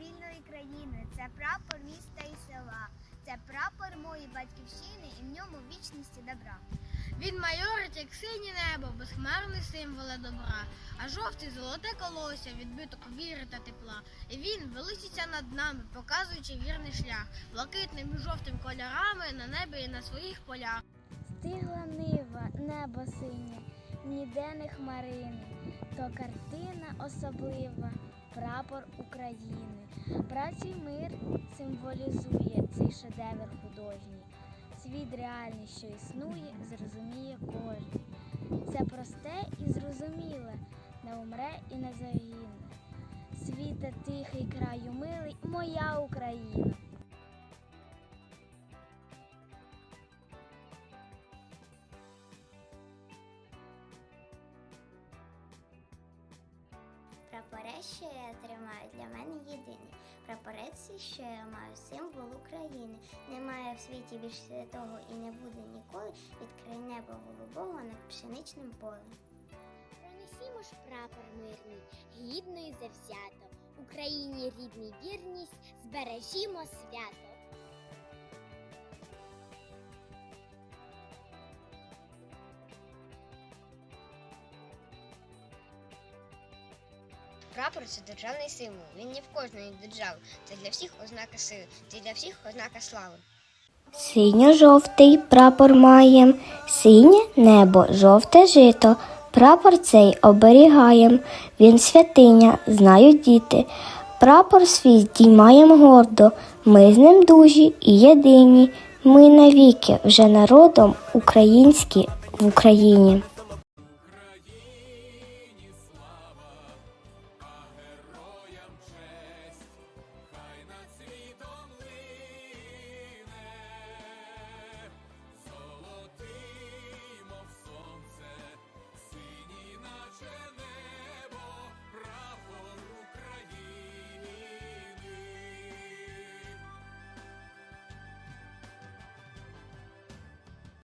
вільної країни, це прапор міста і села, це прапор моєї батьківщини і в ньому вічності добра. Він майорить, як синє небо, безхмарний символе добра, а жовтий золоте колося, відбиток віри та тепла. І він величиться над нами, показуючи вірний шлях, блакитним і жовтим кольорами на небі і на своїх полях. Стигла нива, небо синє, ніде не хмарини, то картина особлива, прапор України. Праці мир символізує цей шедевр художній. Світ реальний, що існує, зрозуміє кожен. Це просте і зрозуміле, не умре і не загине. Світе тихий краю милий, моя Україна. Прапорець, що я тримаю, для мене єдиний. Прапорець, що я маю, символ України. Немає в світі більш святого і не буде ніколи від край неба голубого над пшеничним полем. Пронесімо ж прапор мирний, гідно і завзято. Україні рідний вірність, збережімо свято. Прапор це державний символ. Він не в кожної держави. Це для всіх ознака сили, це для всіх ознака слави. Синьо-жовтий прапор маєм, синє небо, жовте жито. Прапор цей оберігаєм, він святиня, знають діти. Прапор свій здіймаєм гордо, ми з ним дужі і єдині. Ми навіки вже народом українські в Україні.